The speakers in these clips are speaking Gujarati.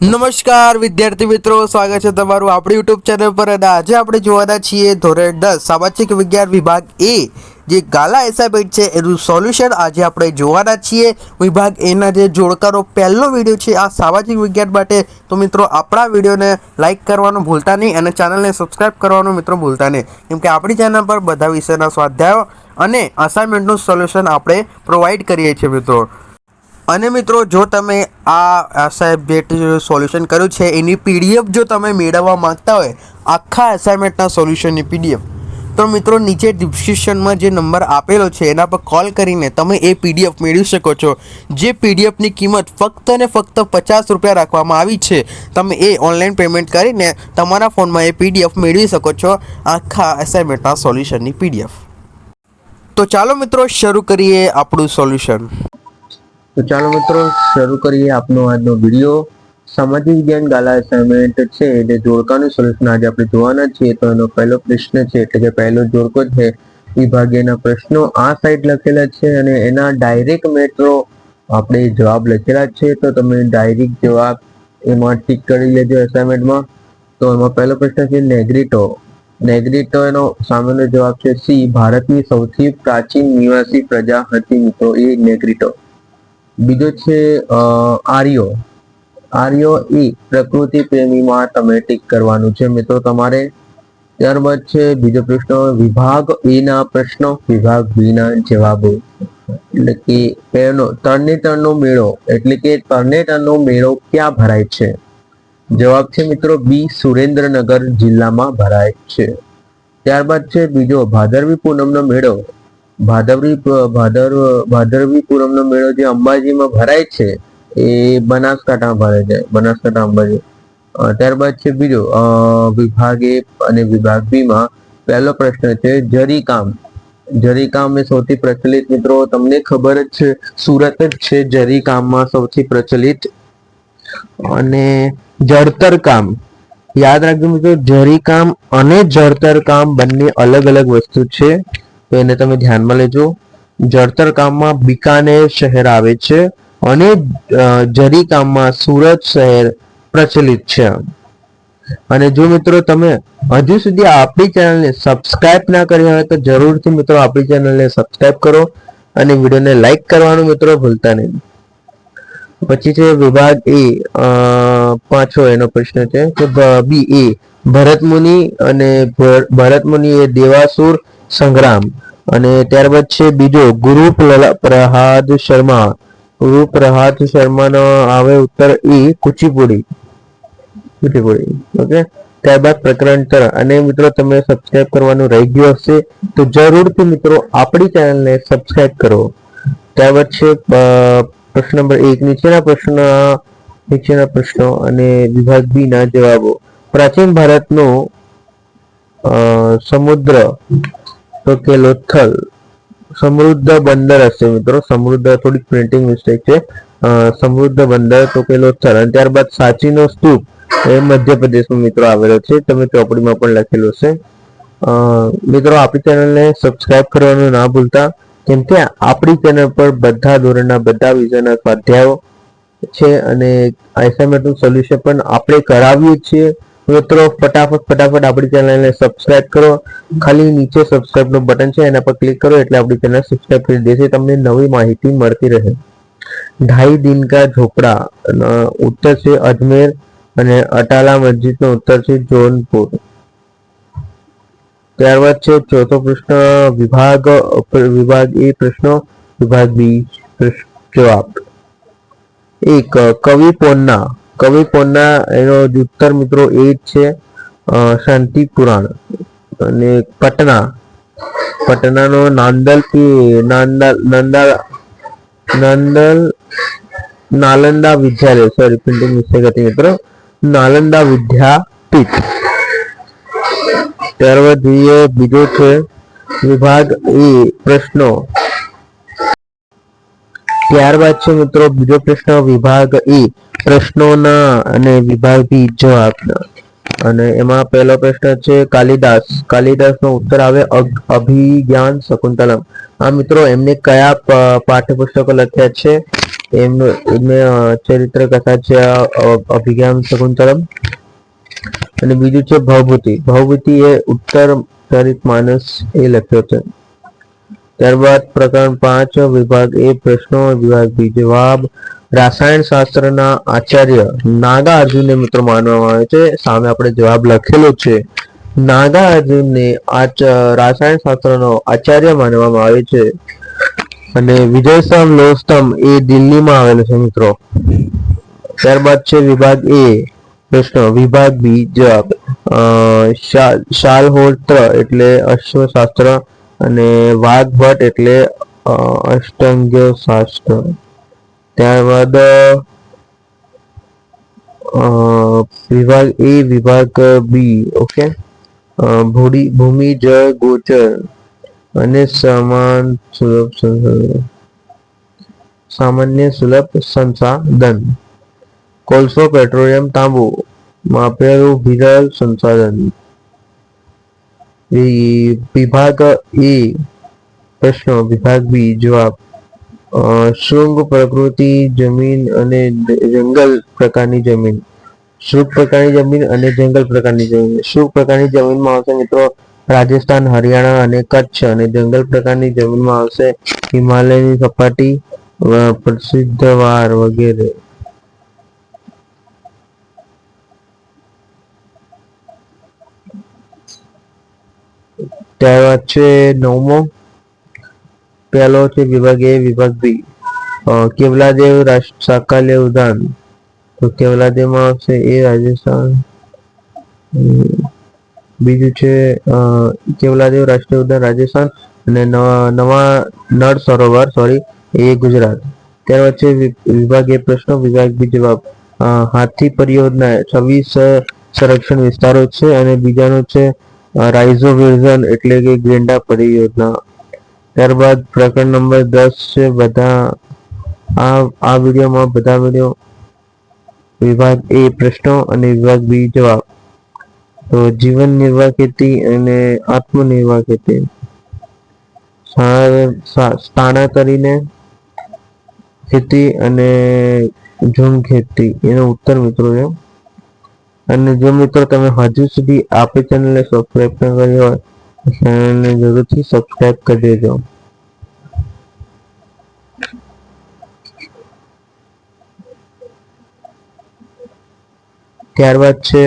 નમસ્કાર, વિદ્યાર્થી મિત્રો, સ્વાગત છે તમારું આપણી યુટ્યુબ ચેનલ પર અને આજે આપણે જોવાના છીએ ધોરણ દસ, સામાજિક વિજ્ઞાન વિભાગ એ જે ગાલા એસાઇનમેન્ટ છે એનું સોલ્યુશન આજે આપણે જોવાના છીએ. વિભાગ એના જે જોડકારો, પહેલો વીડિયો છે આ સામાજિક વિજ્ઞાન માટે. તો મિત્રો, આપણા વિડીયોને લાઇક કરવાનું ભૂલતા નહીં અને ચેનલને સબસ્ક્રાઇબ કરવાનું મિત્રો ભૂલતા નહીં. કેમ કે આપણી ચેનલ પર બધા વિષયના સ્વાધ્યાયો અને અસાઇનમેન્ટનું સોલ્યુશન આપણે પ્રોવાઈડ કરીએ છીએ મિત્રો. અને મિત્રો, જો તમે આ અસાઇનમેન્ટ સોલ્યુશન કર્યું છે, એની પીડીએફ જો તમે મેળવવા માંગતા હોય, આખા અસાઇનમેન્ટના સોલ્યુશનની પીડીએફ તો મિત્રો, નીચે ડિસ્ક્રિપ્શનમાં જે નંબર આપેલો છે, એના પર કોલ કરીને તમે એ પીડીએફ મેળવી શકો છો. જે પીડીએફની કિંમત ફક્ત ને ફક્ત પચાસ રૂપિયા રાખવામાં આવી છે, તમે એ ઓનલાઈન પેમેન્ટ કરીને તમારા ફોનમાં એ પીડીએફ મેળવી શકો છો, આખા અસાઇનમેન્ટના સોલ્યુશનની પીડીએફ તો ચાલો મિત્રો, શરૂ કરીએ આપણું સોલ્યુશન તો ચાલો મિત્રો, શરૂ કરીએ આપનો આજનો વીડિયો. સામાજિક વિજ્ઞાન ગાલા અસાઇનમેન્ટ છે એટલે જોડકાનું સોલ્યુશન આજે આપણે જોવાના છીએ. તો એનો પહેલો પ્રશ્ન છે, એટલે કે પહેલો જોડકો છે, વિભાગીયના પ્રશ્નો આ સાઈડ લખેલા છે અને એના ડાયરેક્ટ મેટ્રો આપણે જવાબ લખેલા છે. તો તમે ડાયરેક્ટ જવાબ એમાં ટીક કરી લેજો અસાઇનમેન્ટમાં તો એમાં પહેલો પ્રશ્ન છે, નેગ્રીટો. નેગ્રીટો એનો સામાન્ય જવાબ છે, સી, ભારતની સૌથી પ્રાચીન નિવાસી પ્રજા હતી મિત્રો. એ નેગ્રીટો. બીજો છે આર્યો. આર્યો એ પ્રકૃતિ પ્રેમીમાં તમે ટીક કરવાનું છે. મિત્રો, તમારે ત્યારબાદ છે, બીજો પ્રશ્ન, વિભાગ એ ના પ્રશ્નો, વિભાગ બી ના જવાબો. એટલે કે પહેલો તરણેતરનો મેળો. એટલે કે તરણેતરનો મેળો ક્યાં ભરાય છે? જવાબ છે, મિત્રો, બી, સુરેન્દ્રનગર જિલ્લામાં ભરાય છે. ત્યારબાદ છે, બીજો, ભાદરવી પૂનમનો મેળો. ભાદરવી ભાદર ભાદરવી પૂનમનો મેળો જે અંબાજીમાં ભરાય છે, એ બનાસકાંઠામાં ભરાય છે, બનાસકાંઠા અંબાજી. ત્યારબાદ છે બીજો વિભાગ એ અને વિભાગ બી માં પહેલો પ્રશ્ન છે જરીકામ. જરીકામ એ સૌથી પ્રચલિત મિત્રો, તમને ખબર જ છે, સુરત જ છે જરીકામમાં સૌથી પ્રચલિત. અને જળતર કામ યાદ રાખજો મિત્રો, જરીકામ અને જળતર કામ બંને અલગ અલગ વસ્તુ છે. તો એને તમે ધ્યાનમાં લેજો. જળતર કામમાં બિકાનેર શહેર આવે છે અને જરી કામમાં સુરત શહેર પ્રચલિત છે. અને જો મિત્રો તમે હજુ સુધી આપણી ચેનલને સબસ્ક્રાઇબ ના કરી હોય તો જરૂરથી મિત્રો આપણી ચેનલને સબસ્ક્રાઇબ કરો અને વિડીયોને લાઈક કરવાનું મિત્રો ભૂલતા નહીં. પછી છે વિભાગ એ પાંચો એનો પ્રશ્ન છે કે બી, એ, ભરત મુનિ અને ભરત ભરતમુનિ એ દેવાસુર સંગ્રામ. અને ત્યારબાદ છે બીજો ગુરુ પ્રહાદ શર્મા. ગુરુ પ્રહાદ શર્માનો આવે ઉત્તર એ કુચીપુડી. કુચીપુડી. ઓકે? ત્યારબાદ પ્રકરણ ત્રણ. અને મિત્રો, તમે સબસ્ક્રાઇબ કરવાનું રહી ગયું હશે, તો જરૂરથી મિત્રો આપણી ચેનલને સબસ્ક્રાઇબ કરો. ત્યારબાદ છે પ્રશ્ન નંબર એક, નીચેના પ્રશ્ન, નીચેના પ્રશ્નો અને વિભાગ બી ના જવાબો. પ્રાચીન ભારતનો સમુદ્ર તો કે લોથલ. સમૃદ્ધ બંદર હશે મિત્રો. સમૃદ્ધ થોડીક પ્રિન્ટિંગ મિસ્ટેક છે. સમૃદ્ધ બંદર તો કે લોથલ. અને ત્યારબાદ સાચીનો સ્તૂપ એ મધ્યપ્રદેશમાં મિત્રો આવેલો છે. તમે ચોપડીમાં પણ લખેલો છે મિત્રો આપણી ચેનલને સબસ્ક્રાઇબ કરવાનું ના ભૂલતા. કેમ કે આપણી ચેનલ પર બધા ધોરણના બધા વિષયના સ્વાધ્યાયો છે અને અસાઇનમેન્ટનું સોલ્યુશન પણ આપણે કરાવીએ છીએ. મિત્રો, ફટાફટ ફટાફટ આપણી ચેનલને સબસ્ક્રાઇબ કરો. ખાલી નીચે સબસ્ક્રાઇબનું બટન છે, એના પર ક્લિક કરો એટલે આપણી ચેનલ સબસ્ક્રાઇબ કરી દેશે તમને નવી માહિતી મળતી રહે. ઢાઈ દિન કા ઝોપડા ઉત્તર છે અજમેર અને અટાલા મસ્જિદનો ઉત્તર છે જોનપુર. ત્યારબાદ છે ચોથો પ્રશ્ન, વિભાગ વિભાગ એ પ્રશ્નો, વિભાગ બી જવાબ. એક, કવિ પોન્ના. કવિ કોના એનો ઉત્તર મિત્રો એ છે શાંતિ પુરાણ અને પટના. પટનાનો નાંદલ નાંદલ નાંદલ, નંદલ, નાલંદા વિદ્યાલય સોરી પ્રિન્ટિંગ મિસ્ટેક હતી મિત્રો. નાલંદા વિદ્યાપીઠ. ત્યારબાદ જોઈએ બીજો છે, વિભાગ એ પ્રશ્નો. ત્યારબાદ છે મિત્રો બીજો પ્રશ્ન, વિભાગ એ પ્રશ્નોના અને વિભાગ બી જવાબના અને એમાં પહેલો પ્રશ્ન છે કાલિદાસ. કાલિદાસનો ઉત્તર આવે અભિજ્ઞાન શકુંતલમ. આ મિત્રો એમને કયા પાઠ્યપુસ્તકો લખ્યા છે? એમનું એમને ચરિત્ર કથા છે અભિજ્ઞાન શકુંતલમ. અને બીજું છે ભવભૂતિ ભવભૂતિ એ ઉત્તર ચરિત માનસ એ લખ્યો છે. ત્યારબાદ પ્રકરણ પાંચ, વિભાગ એ પ્રશ્નો, વિભાગ બી જવાબ. રાસાયણ શાસ્ત્રના આચાર્ય નાગા અર્જુનને મિત્રો માનવામાં આવે છે. સામે આપણે જવાબ લખેલો છે. નાગા અર્જુનને રાસાયણ શાસ્ત્રનો આચાર્ય માનવામાં આવે છે. અને વિજયસ્તંભ લોહસ્તંભ એ દિલ્હીમાં આવેલો છે મિત્રો. ત્યારબાદ છે વિભાગ એ પ્રશ્ન, વિભાગ બી જવાબ. શાલહોત્ર એટલે અશ્વશાસ્ત્ર અને વાઘભટ્ટ એટલે અષ્ટંગ શાસ્ત્ર ત્યારબાદ વિભાગ એ, વિભાગ બી, ઓકે? ભૂડી, ભૂમિ જળ ગોચર અને સમાન સુલભ સામાન્ય સુલભ સંસાધન. કોલસો પેટ્રોલિયમ તાંબુ, માપેલું વિરલ સંસાધન. વિભાગ એ પ્રશ્નો, વિભાગ બી જવાબ. શૃંગ પ્રકૃતિ જમીન અને જંગલ પ્રકારની જમીન. શૃંગ પ્રકારની જમીન અને જંગલ પ્રકારની જમીન. શૃંગ પ્રકારની જમીનમાં આવશે મિત્રો રાજસ્થાન, હરિયાણા અને કચ્છ અને જંગલ પ્રકારની જમીનમાં આવશે હિમાલયની સપાટી પ્રસિદ્ધ વાર વગેરે. ત્યારબાદ છે નવમો. પહેલો છે વિભાગ એ, વિભાગ બી. કેવલાદેવ રાષ્ટ્ર સાકાલ્ય ઉદાન તો કેવલાદેવમાં આવશે એ રાજસ્થાન. બીજું છે કેવલાદેવ રાષ્ટ્રીય ઉદ્યાન રાજસ્થાન અને નવા નળ સરોવર સોરી એ ગુજરાત. ત્યારબાદ છે વિભાગ એ પ્રશ્નો, વિભાગ બી જવાબ. હાથી પરિયોજના છવ્વીસ સંરક્ષણ વિસ્તારો છે અને બીજાનો છે રાઇઝો વિઝન એટલે કે ગેંડા પરિયોજના ત્યારબાદ પ્રકરણ નંબર દસ છે, બધા આ આ વિડીયોમાં બધા વીડિયો વિભાગ એ પ્રશ્નો અને વિભાગ બી જવાબ. તો જીવન નિર્વાહ ખેતી અને આત્મનિર્વાહ ખેતી. સ્થા- સ્થા- સ્થાનાંતરીને ખેતી અને ઝૂમ ખેતી. એનો ઉત્તર મિત્રો છે. અને જો મિત્રો તમે હજુ સુધી આપણી ચેનલને સબસ્ક્રાઇબ ન કરી હોય ચેનલને જરૂરથી સબસ્ક્રાઇબ કરી દેજો. ત્યારબાદ છે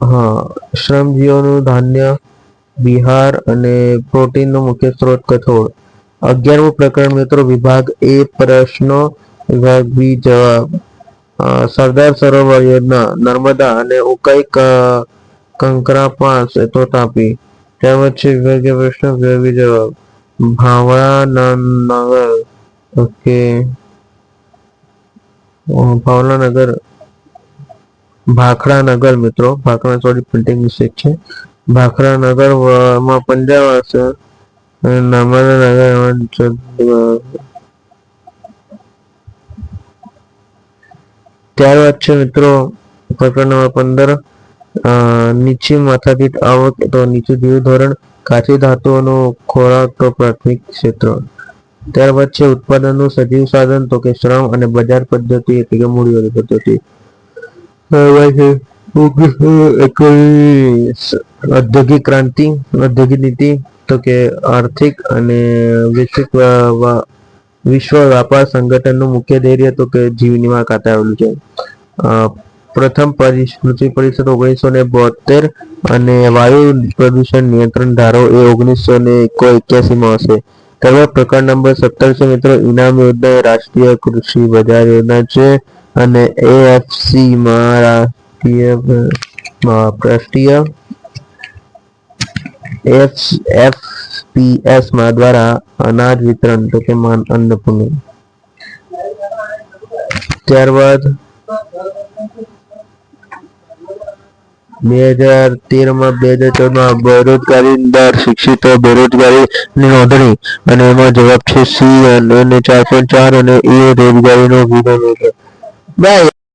હા શ્રમજીવીઓનું ધાન્ય, બિહાર અને પ્રોટીનનો મુખ્ય સ્ત્રોત કઠોળ. અગિયારમું પ્રકરણ મિત્રો વિભાગ એ પ્રશ્નો વિભાગ બી જવાબ સરદાર સરોવર યોજના નર્મદા અને ઉકાઈ કંકરા પાસ તો તાપી. ત્યાર પછી વિભાગીય પ્રશ્ન વિભાગી જવાબ. ભાવડા ન- નગર. ઓકે. અ, ભાવનાનગર ભાખડા નગર મિત્રો ભાખડા સોરી પ્રિન્ટિંગ મિસ્ટેક છે. ભાખડા નગરમાં પંજાબ આવશે. નર્મદા નગર એમાં છત્તીસગઢ. ત્યારબાદ છે મિત્રો પ્રકરણ નંબર પંદર નીચી માથાદીઠ આવક તો નીચું જીવ ધોરણ, કાચી ધાતુઓનો ખોરાક તો પ્રાથમિક ક્ષેત્ર. ત્યારબાદ છે ઉત્પાદનનું સજીવ સાધન તો કે શ્રમ અને બજાર પદ્ધતિ એટલે કે મૂડીવાળી પદ્ધતિ. ઔદ્યોગિક ક્રાંતિ, ઔદ્યોગિક નીતિ તો કે આર્થિક અને વૈશ્વિક વિશ્વ વ્યાપાર સંગઠનનું મુખ્ય ધૈર્ય તો કે જીવનીમાં ખાતે આવેલું છે પ્રથમ પરિ- પૃથ્વી પરિષદ ઓગણીસો ને બોતેર અને વાયુ પ્રદૂષણ નિયંત્રણ ધારો એ ઓગણીસો ને એક્યાસી માં હશે. ત્રણ પ્રકાર નંબર સત્તર છે મિત્રો, ઇનામ યોજના એ રાષ્ટ્રીય કૃષિ બજાર યોજના છે અને એએફસી માં રાષ્ટ્રીય રાષ્ટ્રીય એફ એફપીએસમાં દ્વારા અનાજ વિતરણ તો કે માન અન્નપૂર્ણ ત્યારબાદ બે હજાર તેરમાં બે હજાર ચૌદમાં બેરોજગારી દર શિક્ષિતો બેરોજગારી ની નોંધણી અને એમાં જવાબ છે સી અને ચાર પોઈન્ટ ચાર અને એ રોજગારીનો છે બાય